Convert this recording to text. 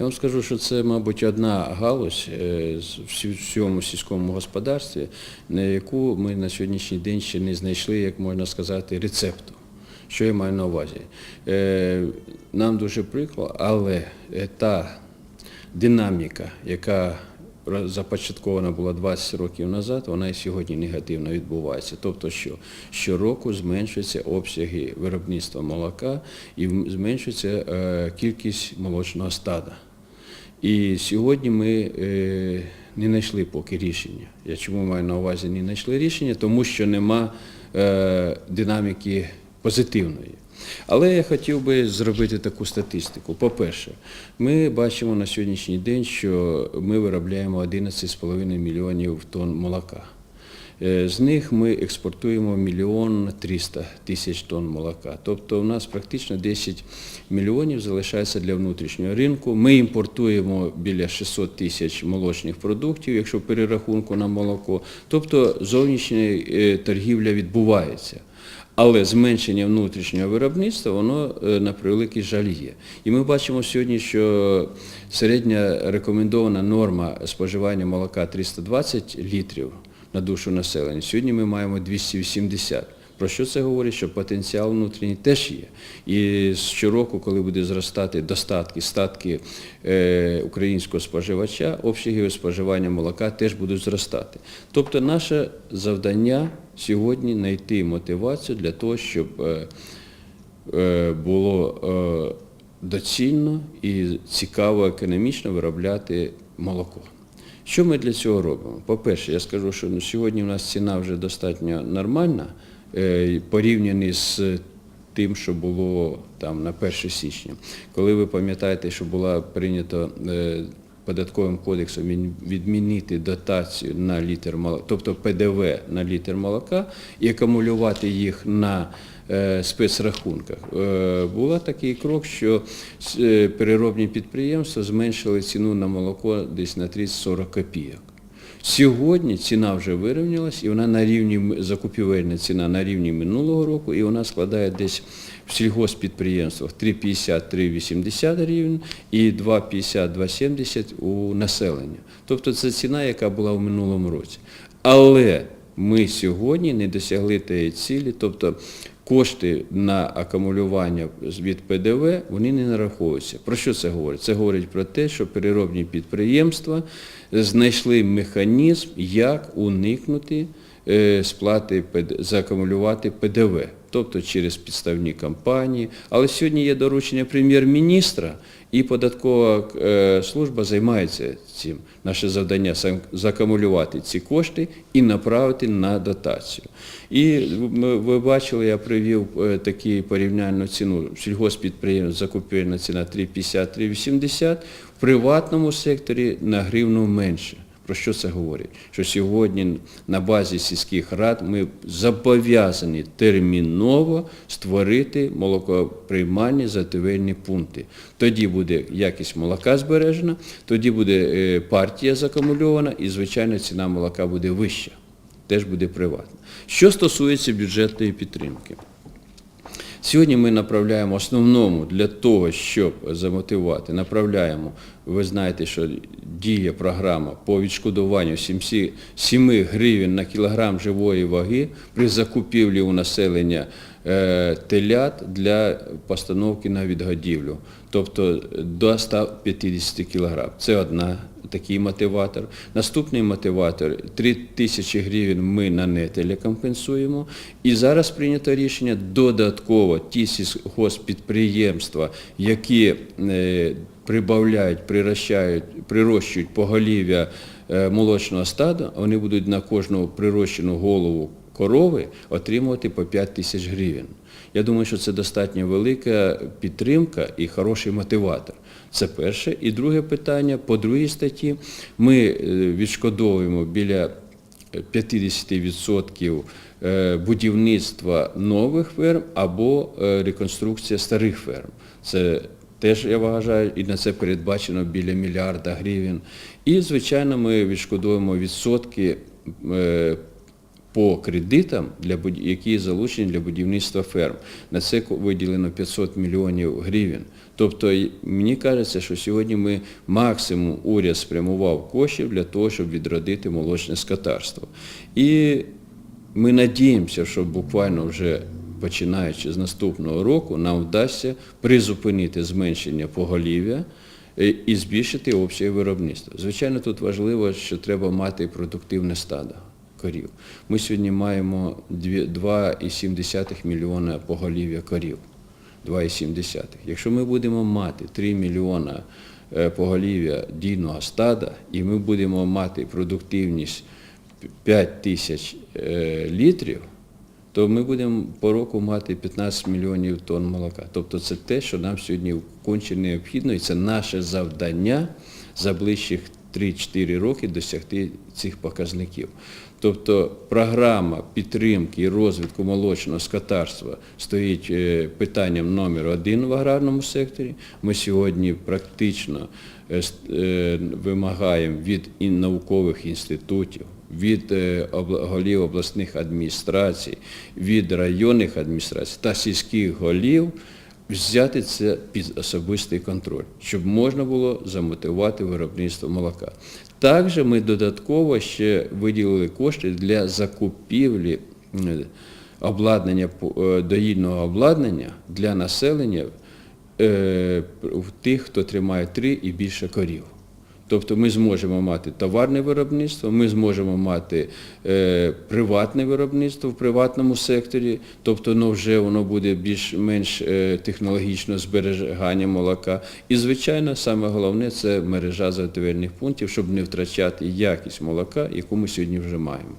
Я вам скажу, що це, мабуть, одна галузь е, в всьому сільському господарстві, на яку ми на сьогоднішній день ще не знайшли, як можна сказати, рецепту. Що я маю на увазі? Е, Нам дуже прикро, але е, та динаміка, яка започаткована була 20 років назад, вона і сьогодні негативно відбувається. Тобто, що щороку зменшуються обсяги виробництва молока і зменшується кількість молочного стада. І сьогодні ми е, не знайшли поки рішення. Я чому маю на увазі не знайшли рішення? Тому що нема е, динаміки позитивної. Але я хотів би зробити таку статистику. По-перше, ми бачимо на сьогоднішній день, що ми виробляємо 11,5 мільйонів тонн молока. Е, З них ми експортуємо мільйон 300 тисяч тонн молока. Тобто у нас практично 10 мільйонів залишається для внутрішнього ринку. Ми імпортуємо біля 600 тисяч молочних продуктів, якщо перерахунку на молоко. Тобто зовнішня е, торгівля відбувається. Але зменшення внутрішнього виробництва, воно е, на превеликий жаль є. І ми бачимо сьогодні, що середня рекомендована норма споживання молока 320 літрів на душу населення. Сьогодні ми маємо 280. Про що це говорить? Що потенціал внутрішній теж є. І щороку, коли буде зростати достатки, статки е, українського споживача, обсяги споживання молока теж будуть зростати. Тобто наше завдання сьогодні знайти мотивацію для того, щоб е, е, було е, доцільно і цікаво економічно виробляти молоко. Що ми для цього робимо? По-перше, я скажу, що ну, сьогодні у нас ціна вже достатньо нормальна, е, порівняно з тим, що було там на 1 січня. Коли ви пам'ятаєте, що була прийнята е, податковим кодексом відмінити дотацію на літр молока, тобто ПДВ на літр молока і акумулювати їх на спецрахунках. Е, Була такий крок, що е, переробні підприємства зменшили ціну на молоко десь на 30-40 копійок. Сьогодні ціна вже вирівнялась, і вона на рівні закупівельна ціна на рівні минулого року, і вона складає десь в сільгоспідприємствах 3,50-3,80 гривень і 2,50-2,70 у населення. Тобто це ціна, яка була в минулому році. Але ми сьогодні не досягли тієї цілі, тобто кошти на акумулювання від ПДВ вони не нараховуються. Про що це говорить? Це говорить про те, що переробні підприємства знайшли механізм, як уникнути е, сплати закумулювати ПДВ, тобто через підставні кампанії. Але сьогодні є доручення прем'єр-міністра, і податкова е, служба займається цим. Наше завдання заакумулювати ці кошти і направити на дотацію. І ви бачили, я привів е, таку порівняльну ціну. Сільгоспідприємств закупівельна ціна 3,50-3,80, в приватному секторі на гривну менше. Про що це говорить? Що сьогодні на базі сільських рад ми зобов'язані терміново створити молокоприймальні зативельні пункти. Тоді буде якість молока збережена, тоді буде е, партія закумульована і, звичайно, ціна молока буде вища, теж буде приватна. Що стосується бюджетної підтримки. Сьогодні ми направляємо основному для того, щоб замотивувати, направляємо, ви знаєте, що діє програма по відшкодуванню 7 7 гривень на кілограм живої ваги при закупівлі у населення е, телят для постановки на відгодівлю, тобто до 150 кілограм. Це одна такий мотиватор. Наступний мотиватор 3 тисячі гривень ми на нетелі компенсуємо. І зараз прийнято рішення додатково ті сільгоспідприємства, які е, прибавляють, прирощають, прирощують поголів'я е, молочного стада, вони будуть на кожну прирощену голову корови отримувати по 5 тисяч гривень. Я думаю, що це достатньо велика підтримка і хороший мотиватор. Це перше. І друге питання, по другій статті, ми е, відшкодовуємо біля 50% е, будівництва нових ферм або е, реконструкція старих ферм. Це теж я вважаю, і на це передбачено біля мільярда гривень. І, звичайно, ми відшкодовуємо відсотки е, по кредитам, для, які залучені для будівництва ферм. На це виділено 500 мільйонів гривень. Тобто мені кажеться, що сьогодні ми максимум уряд спрямував коштів для того, щоб відродити молочне скотарство. І ми надіємося, що буквально вже починаючи з наступного року нам вдасться призупинити зменшення поголів'я е, і збільшити обсяги виробництва. Звичайно, тут важливо, що треба мати продуктивне стадо корів. Ми сьогодні маємо 2,7 мільйона поголів'я корів. 2,7. Якщо ми будемо мати 3 мільйона е, поголів'я дійного стада, і ми будемо мати продуктивність 5 тисяч е, літрів, то ми будемо по року мати 15 мільйонів тонн молока. Тобто це те, що нам сьогодні конче необхідно, і це наше завдання за ближчих 3-4 роки досягти цих показників. Тобто програма підтримки і розвитку молочного скотарства стоїть е, питанням номер один в аграрному секторі. Ми сьогодні практично е, е, вимагаємо від наукових інститутів, від голів обласних адміністрацій, від районних адміністрацій та сільських голів взяти це під особистий контроль, щоб можна було замотивувати виробництво молока. Також ми додатково ще виділили кошти для закупівлі обладнання, е, доїльного обладнання для населення е, тих, хто тримає три і більше корів. Тобто ми зможемо мати товарне виробництво, ми зможемо мати е, приватне виробництво в приватному секторі, тобто ну, вже воно буде більш-менш е, технологічно зберігання молока. І, звичайно, саме головне це мережа заготівельних пунктів, щоб не втрачати якість молока, яку ми сьогодні вже маємо.